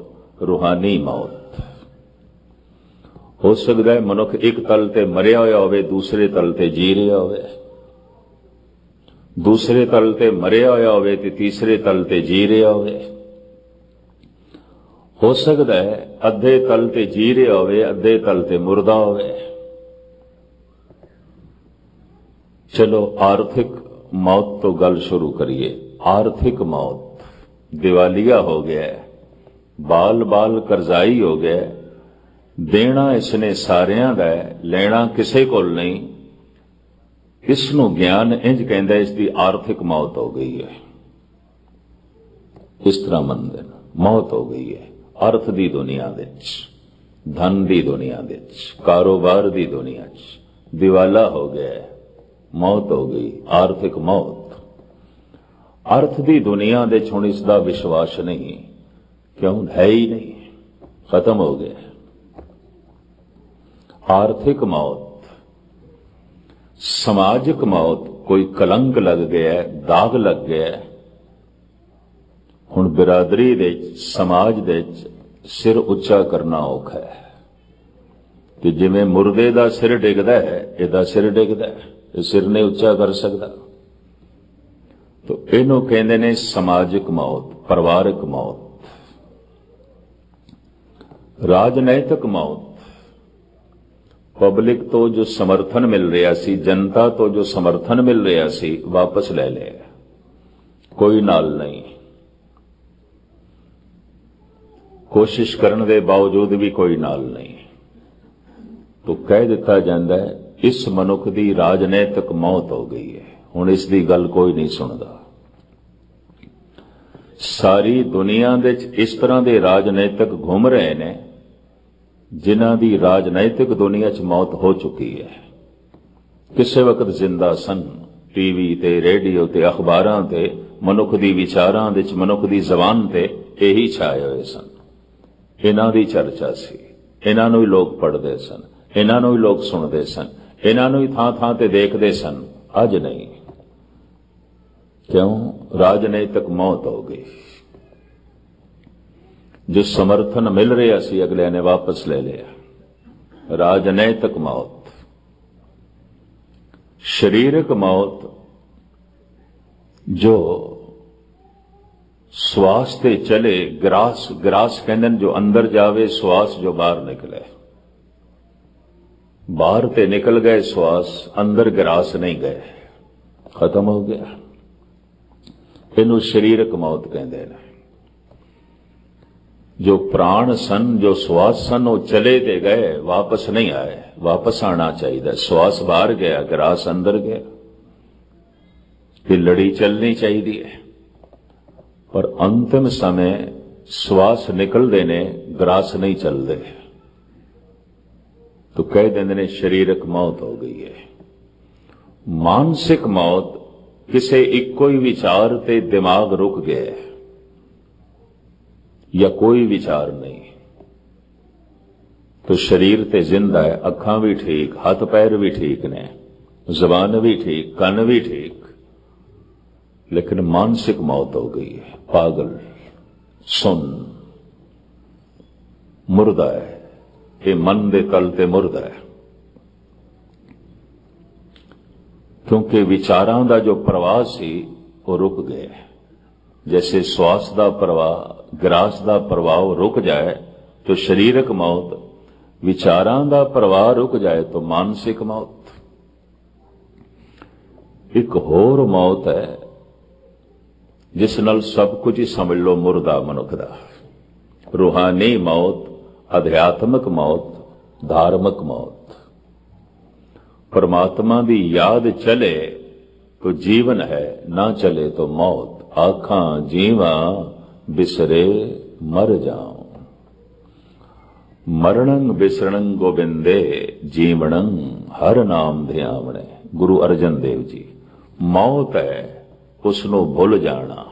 ਰੂਹਾਨੀ ਮੌਤ। ਹੋ ਸਕਦਾ ਹੈ ਮਨੁੱਖ ਇੱਕ ਤਲ ਤੇ ਮਰਿਆ ਹੋਇਆ ਹੋਵੇ, ਦੂਸਰੇ ਤਲ ਤੇ ਜੀ ਰਿਹਾ ਹੋਵੇ। ਦੂਸਰੇ ਤਲ ਤੇ ਮਰਿਆ ਹੋਇਆ ਹੋਵੇ ਤੇ ਤੀਸਰੇ ਤਲ ਤੇ ਜੀ ਰਿਹਾ ਹੋਵੇ। ਹੋ ਸਕਦਾ ਹੈ ਅੱਧੇ ਤਲ ਤੇ ਜੀ ਰਿਹਾ ਹੋਵੇ, ਅੱਧੇ ਤਲ ਤੇ ਮੁਰਦਾ ਹੋਵੇ। ਚਲੋ, ਆਰਥਿਕ ਮੌਤ ਤੋਂ ਗੱਲ ਸ਼ੁਰੂ ਕਰੀਏ। ਆਰਥਿਕ ਮੌਤ, ਦਿਵਾਲੀਆ ਹੋ ਗਿਆ ਬਾਲ ਬਾਲ ਕਰਜ਼ਾਈ ਹੋ ਗਿਆ। ਦੇਣਾ ਇਸ ਨੇ ਸਾਰਿਆਂ ਦਾ ਲੈਣਾ ਕਿਸੇ ਕੋਲ ਨਹੀਂ। ਇਸ ਨੂੰ ਗਿਆਨ ਇੰਜ ਕਹਿੰਦਾ ਇਸ ਦੀ ਆਰਥਿਕ ਮੌਤ ਹੋ ਗਈ ਹੈ। ਇਸ ਤਰ੍ਹਾਂ ਮੰਨਦੇ ਨੇ, ਮੌਤ ਹੋ ਗਈ ਹੈ, ਅਰਥ ਦੀ ਦੁਨੀਆ ਵਿੱਚ, ਧਨ ਦੀ ਦੁਨੀਆ ਵਿੱਚ, ਕਾਰੋਬਾਰ ਦੀ ਦੁਨੀਆ 'ਚ ਦਿਵਾਲਾ ਹੋ ਗਿਆ ਮੌਤ ਹੋ ਗਈ, ਆਰਥਿਕ ਮੌਤ। ਅਰਥ ਦੀ ਦੁਨੀਆ ਦੇ 'ਚ ਹੁਣ ਇਸ ਦਾ ਵਿਸ਼ਵਾਸ ਨਹੀਂ, ਕਿਉਂ? ਹੈ ਹੀ ਨਹੀਂ, ਖਤਮ ਹੋ ਗਿਆ ਆਰਥਿਕ ਮੌਤ। ਸਮਾਜਿਕ ਮੌਤ, ਕੋਈ ਕਲੰਕ ਲੱਗ ਗਿਆ, ਦਾਗ ਲੱਗ ਗਿਆ। ਹੁਣ ਬਿਰਾਦਰੀ ਦੇ ਸਮਾਜ ਦੇ ਵਿੱਚ ਸਿਰ ਉੱਚਾ ਕਰਨਾ ਔਖਾ ਹੈ। ਕਿ ਜਿਵੇਂ ਮੁਰਦੇ ਦਾ ਸਿਰ ਡਿੱਗਦਾ ਹੈ, ਇਹਦਾ ਸਿਰ ਡਿੱਗਦਾ ਹੈ, ਇਹ ਸਿਰ ਨੇ ਉੱਚਾ ਕਰ ਸਕਦਾ। ਤੋ ਇਹਨੂੰ ਕਹਿੰਦੇ ਨੇ ਸਮਾਜਿਕ ਮੌਤ, ਪਰਿਵਾਰਕ ਮੌਤ। ਰਾਜਨੈਤਿਕ ਮੌਤ ਪਬਲਿਕ ਤੋਂ ਜੋ ਸਮਰਥਨ ਮਿਲ ਰਿਹਾ ਸੀ, ਜਨਤਾ ਤੋਂ ਜੋ ਸਮਰਥਨ ਮਿਲ ਰਿਹਾ ਸੀ, ਵਾਪਸ ਲੈ ਲਿਆ। ਕੋਈ ਨਾਲ ਨਹੀਂ। ਕੋਸ਼ਿਸ਼ ਕਰਨ ਦੇ ਬਾਵਜੂਦ ਵੀ ਕੋਈ ਨਾਲ ਨਹੀਂ। ਤੋ ਕਹਿ ਦਿੱਤਾ ਜਾਂਦਾ ਹੈ, ਇਸ ਮਨੁੱਖ ਦੀ ਰਾਜਨੈਤਿਕ ਮੌਤ ਹੋ ਗਈ ਹੈ। ਹੁਣ ਇਸ ਦੀ ਗੱਲ ਕੋਈ ਨਹੀਂ ਸੁਣਦਾ। ਸਾਰੀ ਦੁਨੀਆ ਦੇ ਵਿੱਚ ਇਸ ਤਰ੍ਹਾਂ ਦੇ ਰਾਜਨੈਤਿਕ ਘੁੰਮ ਰਹੇ ਨੇ ਜਿਨ੍ਹਾਂ ਦੀ ਰਾਜਨੀਤਿਕ ਦੁਨੀਆ 'ਚ ਮੌਤ ਹੋ ਚੁੱਕੀ ਹੈ। ਕਿਸੇ ਵਕਤ ਜ਼ਿੰਦਾ ਸਨ। ਟੀਵੀ ਤੇ ਰੇਡੀਓ ਤੇ ਅਖਬਾਰਾਂ ਤੇ, ਮਨੁੱਖ ਦੀ ਵਿਚਾਰਾਂ ਦੇ ਮਨੁੱਖ ਦੀ ਜ਼ਬਾਨ ਤੇ ਇਹੀ ਛਾਏ ਹੋਏ ਸਨ। ਇਹਨਾਂ ਦੀ ਚਰਚਾ ਸੀ। ਇਹਨਾਂ ਨੂੰ ਹੀ ਲੋਕ ਪੜ੍ਹਦੇ ਸਨ। ਇਹਨਾਂ ਨੂੰ ਹੀ ਲੋਕ ਸੁਣਦੇ ਸਨ। ਇਹਨਾਂ ਨੂੰ ਹੀ ਥਾਂ ਥਾਂ ਤੇ ਦੇਖਦੇ ਸਨ। ਅੱਜ ਨਹੀਂ। ਕਿਉਂ? ਰਾਜਨੀਤਿਕ ਮੌਤ ਹੋ ਗਈ। ਜੋ ਸਮਰਥਨ ਮਿਲ ਰਿਹਾ ਸੀ ਅਗਲਿਆਂ ਨੇ ਵਾਪਸ ਲੈ ਲਿਆ। ਰਾਜਨੈਤਿਕ ਮੌਤ। ਸਰੀਰਕ ਮੌਤ ਜੋ ਸਵਾਸ ਤੇ ਚਲੇ, ਗਰਾਸ ਗਰਾਸ ਕਹਿੰਦੇ ਨੇ, ਜੋ ਅੰਦਰ ਜਾਵੇ, ਸਵਾਸ ਜੋ ਬਾਹਰ ਨਿਕਲੇ। ਬਾਹਰ ਤੇ ਨਿਕਲ ਗਏ ਸਵਾਸ, ਅੰਦਰ ਗਰਾਸ ਨਹੀਂ ਗਏ। ਖਤਮ ਹੋ ਗਿਆ। ਇਹਨੂੰ ਸਰੀਰਕ ਮੌਤ ਕਹਿੰਦੇ ਨੇ ਜੋ ਪ੍ਰਾਣ ਸਨ, ਜੋ ਸਵਾਸ ਸਨ, ਉਹ ਚਲੇ ਤੇ ਗਏ, ਵਾਪਸ ਨਹੀਂ ਆਏ। ਵਾਪਸ ਆਣਾ ਚਾਹੀਦਾ। ਸਵਾਸ ਬਾਹਰ ਗਿਆ, ਗਰਾਸ ਅੰਦਰ ਗਿਆ। ਇਹ ਲੜੀ ਚੱਲਣੀ ਚਾਹੀਦੀ ਹੈ। ਪਰ ਅੰਤਿਮ ਸਮੇਂ ਸਵਾਸ ਨਿਕਲਦੇ ਨੇ, ਗਰਾਸ ਨਹੀਂ ਚੱਲਦੇ। ਤੋ ਕਹਿ ਦਿੰਦੇ ਨੇ, ਸਰੀਰਕ ਮੌਤ ਹੋ ਗਈ ਹੈ। ਮਾਨਸਿਕ ਮੌਤ ਕਿਸੇ ਇੱਕੋ ਹੀ ਵਿਚਾਰ ਤੇ ਦਿਮਾਗ ਰੁਕ ਗਿਆ ਹੈ। ਜਾਂ ਕੋਈ ਵਿਚਾਰ ਨਹੀਂ। ਤੋ ਸਰੀਰ ਤੇ ਜ਼ਿੰਦਾ ਹੈ, ਅੱਖਾਂ ਵੀ ਠੀਕ, ਹੱਥ ਪੈਰ ਵੀ ਠੀਕ ਨੇ, ਜ਼ਬਾਨ ਵੀ ਠੀਕ, ਕੰਨ ਵੀ ਠੀਕ, ਲੇਕਿਨ ਮਾਨਸਿਕ ਮੌਤ ਹੋ ਗਈ ਹੈ, ਪਾਗਲ, ਸੁਨ, ਮੁਰਦਾ ਹੈ, ਇਹ ਮਨ ਦੇ ਕਲ ਤੇ ਮੁਰਦਾ ਹੈ। ਕਿਉਂਕਿ ਵਿਚਾਰਾਂ ਦਾ ਜੋ ਪ੍ਰਵਾਹ ਸੀ, ਉਹ ਰੁਕ ਗਿਆ ਜੈਸੇ ਸਵਾਸ ਦਾ ਪ੍ਰਵਾਹ ਗਰਾਸ ਦਾ ਪ੍ਰਵਾਹ ਰੁਕ ਜਾਏ तो ਸਰੀਰਕ ਮੌਤ ਵਿਚਾਰਾਂ ਦਾ ਪ੍ਰਵਾਹ ਰੁਕ ਜਾਏ ਤਾਂ ਮਾਨਸਿਕ ਮੌਤ ਇੱਕ ਹੋਰ ਮੌਤ ਹੈ ਜਿਸ ਨਾਲ ਸਭ ਕੁਝ ਹੀ ਸਮਝ ਲਓ ਮੁਰਦਾ ਮਨੁੱਖ ਦਾ ਰੂਹਾਨੀ ਮੌਤ ਅਧਿਆਤਮਿਕ ਮੌਤ ਧਾਰਮਿਕ ਮੌਤ परमात्मा ਦੀ ਯਾਦ ਚਲੇ तो ਜੀਵਨ ਹੈ ਨਾ ਚਲੇ तो ਮੌਤ ਆਖਾਂ ਜੀਵਾ ਬਿਸਰੇ ਮਰ ਜਾਉ। ਮਰਣੰ ਬਿਸਰਣੰ ਗੋਬਿੰਦੇ, ਜੀਵਣੰ ਹਰ ਨਾਮ ਧਿਆਵਣੇ। ਗੁਰੂ ਅਰਜਨ ਦੇਵ ਜੀ, ਮੌਤ ਹੈ ਉਸ ਨੂੰ ਭੁੱਲ ਜਾਣਾ।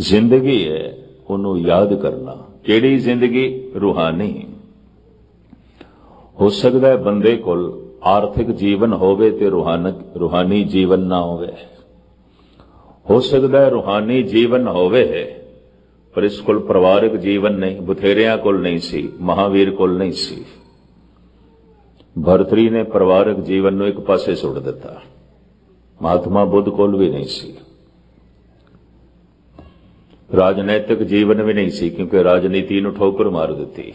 ਜ਼ਿੰਦਗੀ ਹੈ, ਉਹਨੂੰ ਯਾਦ ਕਰਨਾ। ਕਿਹੜੀ ਜ਼ਿੰਦਗੀ? ਰੂਹਾਨੀ। ਹੋ ਸਕਦਾ ਹੈ ਬੰਦੇ ਕੋਲ ਆਰਥਿਕ ਜੀਵਨ ਹੋਵੇ ਤੇ ਰੂਹਾਨਕ ਰੂਹਾਨੀ ਜੀਵਨ ਨਾ ਹੋਵੇ। ਹੋ ਸਕਦਾ ਹੈ ਰੂਹਾਨੀ ਜੀਵਨ ਹੋਵੇ ਪਰ ਇਸ ਕੋਲ ਪਰਿਵਾਰਕ ਜੀਵਨ ਨਹੀਂ, ਬਥੇਰਿਆਂ ਕੋਲ ਨਹੀਂ ਸੀ, ਮਹਾਵੀਰ ਕੋਲ ਨਹੀਂ ਸੀ। ਭਰਤਰੀ ਨੇ ਪਰਿਵਾਰਕ ਜੀਵਨ ਨੂੰ ਇੱਕ ਪਾਸੇ ਸੁੱਟ ਦਿੱਤਾ। ਮਹਾਤਮਾ ਬੁੱਧ ਕੋਲ ਵੀ ਨਹੀਂ ਸੀ। ਰਾਜਨੈਤਿਕ ਜੀਵਨ ਵੀ ਨਹੀਂ ਸੀ, ਕਿਉਂਕਿ ਰਾਜਨੀਤੀ ਨੂੰ ਠੋਕਰ ਮਾਰ ਦਿੱਤੀ।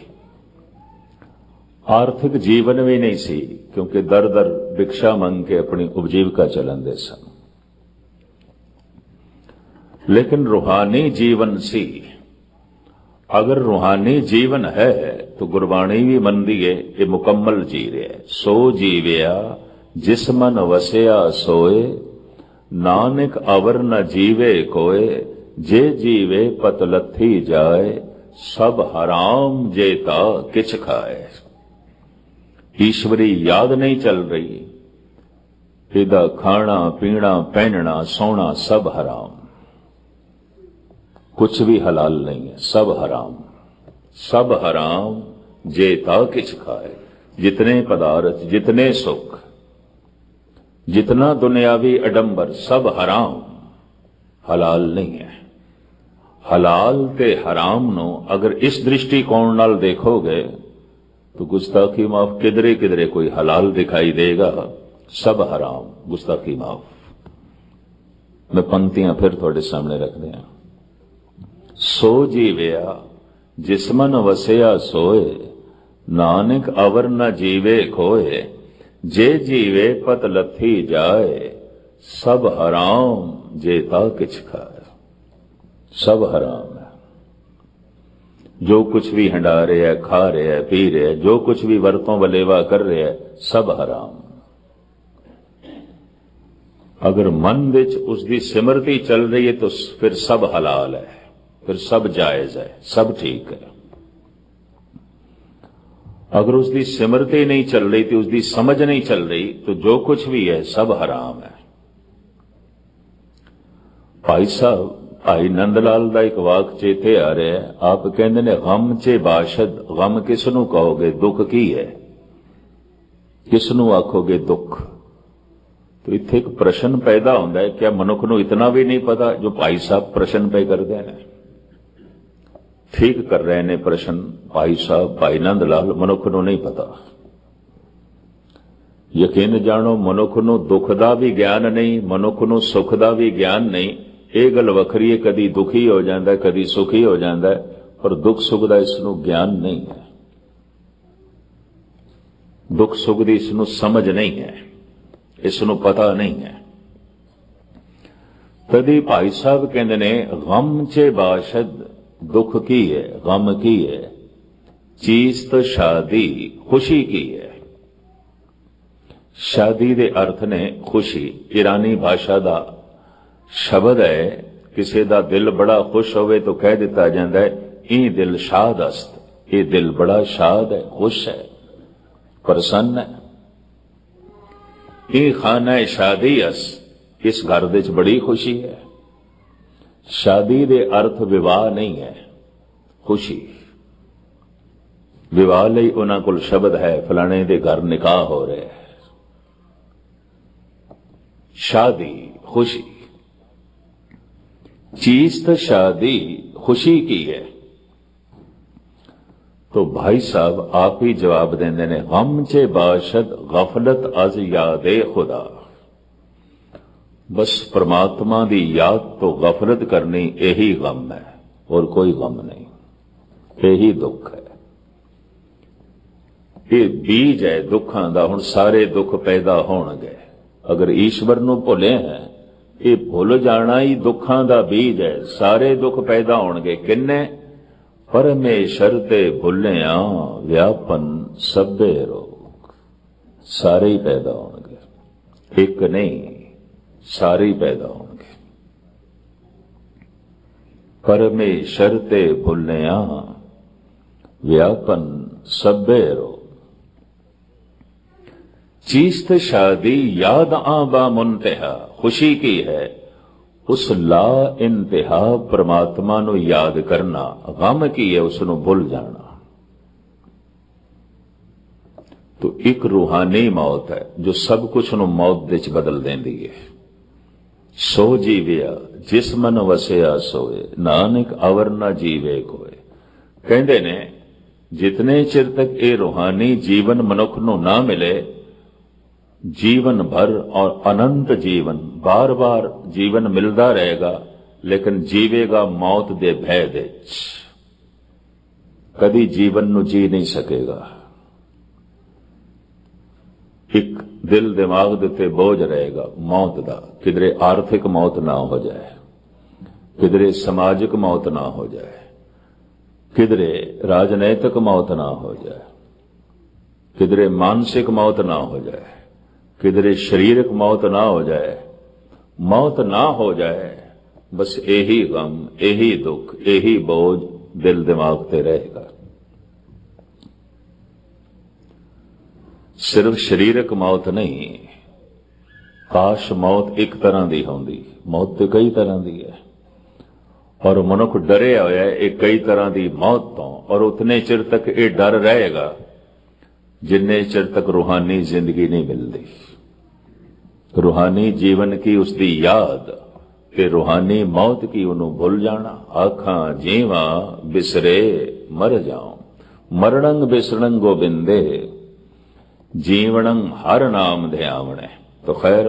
ਆਰਥਿਕ ਜੀਵਨ ਵੀ ਨਹੀਂ ਸੀ, ਕਿਉਂਕਿ ਦਰ ਦਰ ਭਿਕਸ਼ਾ ਮੰਗ ਕੇ ਆਪਣੀ ਉਪਜੀਵਿਕਾ ਚਲਾਉਂਦੇ ਸਨ। ਲੇਕਿਨ ਰੂਹਾਨੀ ਜੀਵਨ ਸੀ ਅਗਰ ਰੂਹਾਨੀ ਜੀਵਨ ਹੈ ਤਾਂ ਗੁਰਬਾਣੀ ਵੀ ਮੰਨਦੀ ਹੈ ਇਹ ਮੁਕੰਮਲ ਜੀ ਰਿਹਾ ਹੈ। ਸੋ ਜੀਵਿਆ ਜਿਸ ਮਨ ਵਸਿਆ ਸੋਏ ਨਾਨਕ ਅਵਰ ਨ ਜੀਵੇ ਕੋਏ ਜੇ ਜੀਵੇ ਪਤ ਲੱਥੀ ਜਾਏ ਸਭ ਹਰਾਮ ਜੇ ਤਾ ਕਿਛ ਖਾਏ ਈਸ਼ਵਰੀ ਯਾਦ ਨਹੀਂ ਚੱਲ ਰਹੀ ਇਹਦਾ ਖਾਣਾ ਪੀਣਾ ਪਹਿਨਣਾ ਸੌਣਾ ਸਭ ਹਰਾਮ ਕੁਝ ਵੀ ਹਲਾਲ ਨਹੀਂ ਹੈ ਸਭ ਹਰਾਮ ਸਭ ਹਰਾਮ ਜੇ ਤਾ ਕਿਛ ਖਾਏ ਜਿਤਨੇ ਪਦਾਰਥ ਜਿਤਨੇ ਸੁਖ ਜਿਤਨਾ ਦੁਨਿਆਵੀ ਅਡੰਬਰ ਸਭ ਹਰਾਮ ਹਲਾਲ ਨਹੀਂ ਹੈ ਹਲਾਲ ਤੇ ਹਰਾਮ ਨੂੰ ਅਗਰ ਇਸ ਦ੍ਰਿਸ਼ਟੀਕੋਣ ਨਾਲ ਦੇਖੋਗੇ तो गुस्ताखी माफ किधरे किधरे कोई हलाल दिखाई देगा सब हराम गुस्ताखी माफ मैं पंक्तियां फिर थोड़े सामने रख दिया ਸੋ ਜੀਵਿਆ ਜਿਸਮਨ ਵਸਿਆ ਸੋਏ, ਨਾਨਕ ਅਵਰ ਨ ਜੀਵੇ ਖੋਏ, ਜੇ ਜੀਵੇ ਪਤ ਲੱਥੀ ਜਾਏ, ਸਭ ਹਰਾਮ ਜੇ ਤਾ ਕਿਛ ਖਾਏ। ਸਭ ਹਰਾਮ ਹੈ। ਜੋ ਕੁਛ ਵੀ ਹੰਡਾ ਰਿਹਾ ਖਾ ਰਿਹਾ ਪੀ ਰਿਹਾ ਜੋ ਕੁਛ ਵੀ ਵਰਤੋਂ ਬਲੇਵਾ ਕਰ ਰਿਹਾ ਸਭ ਹਰਾਮ। ਅਗਰ ਮਨ ਵਿੱਚ ਉਸ ਦੀ ਸਿਮਰਤੀ ਚੱਲ ਰਹੀ ਹੈ, ਤਾਂ ਫਿਰ ਸਭ ਹਲਾਲ ਹੈ। ਫਿਰ ਸਭ ਜਾਇਜ਼ ਹੈ, ਸਭ ਠੀਕ ਹੈ। ਅਗਰ ਉਸ ਦੀ ਸਿਮਰਤੀ ਨਹੀਂ ਚੱਲ ਰਹੀ ਤੇ ਉਸ ਦੀ ਸਮਝ ਨਹੀਂ ਚੱਲ ਰਹੀ, ਤਾਂ ਜੋ ਕੁਝ ਵੀ ਹੈ, ਸਭ ਹਰਾਮ ਹੈ। ਭਾਈ ਸਾਹਿਬ, ਭਾਈ ਨੰਦ ਲਾਲ ਦਾ ਇੱਕ ਵਾਕ ਚੇਤੇ ਆ ਰਿਹਾ ਹੈ, ਆਪ ਕਹਿੰਦੇ ਨੇ, ਗਮ ਚੇ ਬਾਸ਼ਦ, ਗਮ ਕਿਸ ਨੂੰ ਕਹੋਗੇ, ਦੁੱਖ ਕੀ ਹੈ? ਕਿਸ ਨੂੰ ਆਖੋਗੇ, ਦੁੱਖ? तो ਇੱਥੇ ਇੱਕ ਪ੍ਰਸ਼ਨ ਪੈਦਾ ਹੁੰਦਾ ਹੈ, ਕਿ ਮਨੁੱਖ ਨੂੰ ਇਤਨਾ ਵੀ ਨਹੀਂ ਪਤਾ, ਜੋ ਭਾਈ ਸਾਹਿਬ ਪ੍ਰਸ਼ਨ ਪੇ ਕਰਦੇ ਨੇ। ਠੀਕ ਕਰ ਰਹੇ ਨੇ ਪ੍ਰਸ਼ਨ ਭਾਈ ਸਾਹਿਬ, ਭਾਈ ਨੰਦ ਲਾਲ, ਮਨੁੱਖ ਨੂੰ ਨਹੀਂ ਪਤਾ। ਯਕੀਨ ਜਾਣੋ, ਮਨੁੱਖ ਨੂੰ ਦੁੱਖ ਦਾ ਵੀ ਗਿਆਨ ਨਹੀਂ, ਮਨੁੱਖ ਨੂੰ ਸੁੱਖ ਦਾ ਵੀ ਗਿਆਨ ਨਹੀਂ। ਇਹ ਗੱਲ ਵੱਖਰੀ ਹੈ, ਕਦੀ ਦੁਖੀ ਹੋ ਜਾਂਦਾ, ਕਦੀ ਸੁਖੀ ਹੋ ਜਾਂਦਾ, ਪਰ ਦੁੱਖ ਸੁਖ ਦਾ ਇਸ ਨੂੰ ਗਿਆਨ ਨਹੀਂ ਹੈ। ਦੁੱਖ ਸੁਖ ਦੀ ਇਸ ਨੂੰ ਸਮਝ ਨਹੀਂ ਹੈ, ਇਸ ਨੂੰ ਪਤਾ ਨਹੀਂ ਹੈ। ਤਦੀ ਭਾਈ ਸਾਹਿਬ ਕਹਿੰਦੇ ਨੇ, ਗਮ ਚ ਬਾਸ਼ਦ ਦੁੱਖ ਕੀ ਹੈ ਗਮ ਕੀ ਹੈ ਚੀਜ਼ ਤਾਂ ਸ਼ਾਦੀ, ਖੁਸ਼ੀ ਕੀ ਹੈ ਸ਼ਾਦੀ ਦੇ ਅਰਥ ਨੇ ਖੁਸ਼ੀ। ਇਰਾਨੀ ਭਾਸ਼ਾ ਦਾ ਸ਼ਬਦ ਹੈ, ਕਿਸੇ ਦਾ ਦਿਲ ਬੜਾ ਖੁਸ਼ ਹੋਵੇ ਤਾਂ ਕਹਿ ਦਿੱਤਾ ਜਾਂਦਾ ਹੈ ਇਹ ਦਿਲ ਸ਼ਾਦ ਅਸਤ ਇਹ ਦਿਲ ਬੜਾ ਸ਼ਾਦ ਹੈ, ਖੁਸ਼ ਹੈ, ਪ੍ਰਸੰਨ ਹੈ। ਇਹ ਖਾਨਾ ਸ਼ਾਦੀ ਅਸ ਇਸ ਘਰ ਦੇ ਵਿੱਚ ਬੜੀ ਖੁਸ਼ੀ ਹੈ। ਸ਼ਾਦੀ ਦੇ ਅਰਥ ਵਿਵਾਹ ਨਹੀਂ ਹੈ ਖੁਸ਼ੀ ਵਿਵਾਹ ਲਈ ਉਹਨਾਂ ਕੋਲ ਸ਼ਬਦ ਹੈ ਫਲਾਣੇ ਦੇ ਘਰ ਨਿਕਾਹ ਹੋ ਰਿਹਾ ਹੈ शादी खुशी चीज तो शादी खुशी की है तो भाई साहब आप ही जवाब देंगे ने गम चे बाशद गफलत अज यादे खुदा ਬਸ ਪ੍ਰਮਾਤਮਾ ਦੀ ਯਾਦ ਤੋਂ ਗਫਲਤ ਕਰਨੀ ਇਹੀ ਗਮ ਹੈ, ਹੋਰ ਕੋਈ ਗਮ ਨਹੀਂ। ਇਹੀ ਦੁੱਖ ਹੈ। ਇਹ ਬੀਜ ਹੈ ਦੁੱਖਾਂ ਦਾ, ਹੁਣ ਸਾਰੇ ਦੁੱਖ ਪੈਦਾ ਹੋਣਗੇ। ਅਗਰ ਈਸ਼ਵਰ ਨੂੰ ਭੁੱਲੇ ਹੈ, ਇਹ ਭੁੱਲ ਜਾਣਾ ਹੀ ਦੁੱਖਾਂ ਦਾ ਬੀਜ ਹੈ। ਸਾਰੇ ਦੁੱਖ ਪੈਦਾ ਹੋਣਗੇ ਕਿੰਨੇ? ਪਰਮੇਸ਼ਰ ਤੇ ਭੁੱਲਿਆ ਵਿਆਪਨ ਸਭੇ ਰੋਗ ਸਾਰੇ ਹੀ ਪੈਦਾ ਹੋਣਗੇ। ਇੱਕ ਨਹੀਂ ਸਾਰੇ ਹੀ ਪੈਦਾ ਹੋਣਗੇ। ਪਰਮੇਸ਼ਰ ਤੇ ਭੁੱਲਿਆ ਵਿਆਪਨ ਸਭੇ ਰੋ ਚੀਸਤ ਸ਼ਾਦੀ ਯਾਦ ਆਵਾ ਮੁੰਤਹਾ ਖੁਸ਼ੀ ਕੀ ਹੈ? ਉਸ ਲਾ ਇੰਤਹਾ ਪ੍ਰਮਾਤਮਾ ਨੂੰ ਯਾਦ ਕਰਨਾ, ਗਮ ਕੀ ਹੈ ਉਸ ਨੂੰ ਭੁੱਲ ਜਾਣਾ। ਤੋ ਇੱਕ ਰੂਹਾਨੀ ਮੌਤ ਹੈ, ਜੋ ਸਭ ਕੁਝ ਨੂੰ ਮੌਤ ਵਿੱਚ ਬਦਲ ਦਿੰਦੀ ਹੈ। ਸੋ ਜੀਵਿਆ, ਜਿਸ ਮਨ ਵਸਿਆ ਸੋਏ, ਨਾਨਕ ਅਵਰ ਨਾ ਜੀਵੇ ਕੋਏ। ਕਹਿੰਦੇ ਨੇ, ਜਿਤਨੇ ਚਿਰ ਤੱਕ ਇਹ ਰੂਹਾਨੀ ਜੀਵਨ ਮਨੁੱਖ ਨੂੰ ਨਾ ਮਿਲੇ, ਜੀਵਨ ਭਰ ਔਰ ਅਨੰਤ ਜੀਵਨ, ਬਾਰ-ਬਾਰ ਜੀਵਨ ਮਿਲਦਾ ਰਹੇਗਾ, ਲੇਕਿਨ ਜੀਵੇਗਾ ਮੌਤ ਦੇ ਭੈ ਵਿੱਚ। ਕਦੀ ਜੀਵਨ ਨੂੰ ਜੀ ਨਹੀਂ ਸਕੇਗਾ। ਇੱਕ ਦਿਲ ਦਿਮਾਗ ਦੇ ਉੱਤੇ ਬੋਝ ਰਹੇਗਾ, ਮੌਤ ਦਾ। ਕਿਧਰੇ ਆਰਥਿਕ ਮੌਤ ਨਾ ਹੋ ਜਾਏ, ਕਿਧਰੇ ਸਮਾਜਿਕ ਮੌਤ ਨਾ ਹੋ ਜਾਏ, ਕਿਧਰੇ ਰਾਜਨੈਤਿਕ ਮੌਤ ਨਾ ਹੋ ਜਾਏ, ਕਿਧਰੇ ਮਾਨਸਿਕ ਮੌਤ ਨਾ ਹੋ ਜਾਏ, ਕਿਧਰੇ ਸਰੀਰਕ ਮੌਤ ਨਾ ਹੋ ਜਾਏ, ਮੌਤ ਨਾ ਹੋ ਜਾਏ, ਬਸ ਇਹੀ ਗਮ, ਇਹੀ ਦੁੱਖ, ਇਹੀ ਬੋਝ ਦਿਲ ਦਿਮਾਗ ਤੇ ਰਹੇਗਾ। ਸਿਰਫ ਸਰੀਰਕ ਮੌਤ ਨਹੀਂ, ਕਾਸ਼ ਮੌਤ ਇੱਕ ਤਰ੍ਹਾਂ ਦੀ ਹੁੰਦੀ, ਮੌਤ ਤੇ ਕਈ ਤਰ੍ਹਾਂ ਦੀ ਹੈ। ਔਰ ਮਨੁੱਖ ਡਰਿਆ ਹੋਇਆ ਹੈ, ਇਹ ਕਈ ਤਰ੍ਹਾਂ ਦੀ ਮੌਤ ਤੋਂ, ਔਰ ਉਤਨੇ ਚਿਰ ਤੱਕ ਇਹ ਡਰ ਰਹੇਗਾ, ਜਿੰਨੇ ਚਿਰ ਤੱਕ ਰੂਹਾਨੀ ਜ਼ਿੰਦਗੀ ਨਹੀਂ ਮਿਲਦੀ। ਰੂਹਾਨੀ ਜੀਵਨ ਕੀ ਉਸ ਦੀ ਯਾਦ, ਤੇ ਰੂਹਾਨੀ ਮੌਤ ਕੀ ਉਹਨੂੰ ਭੁੱਲ ਜਾਣਾ? ਆਖਾਂ, ਜੀਵਾਂ ਬਿਸਰੇ ਮਰ ਜਾਉ, ਮਰਣੰ ਬਿਸਰਣੰ ਗੋਬਿੰਦੇ ਜੀਵਨੰ ਹਰ ਨਾਮ ਧਿਆਵਣੇ ਤੋ ਖੈਰ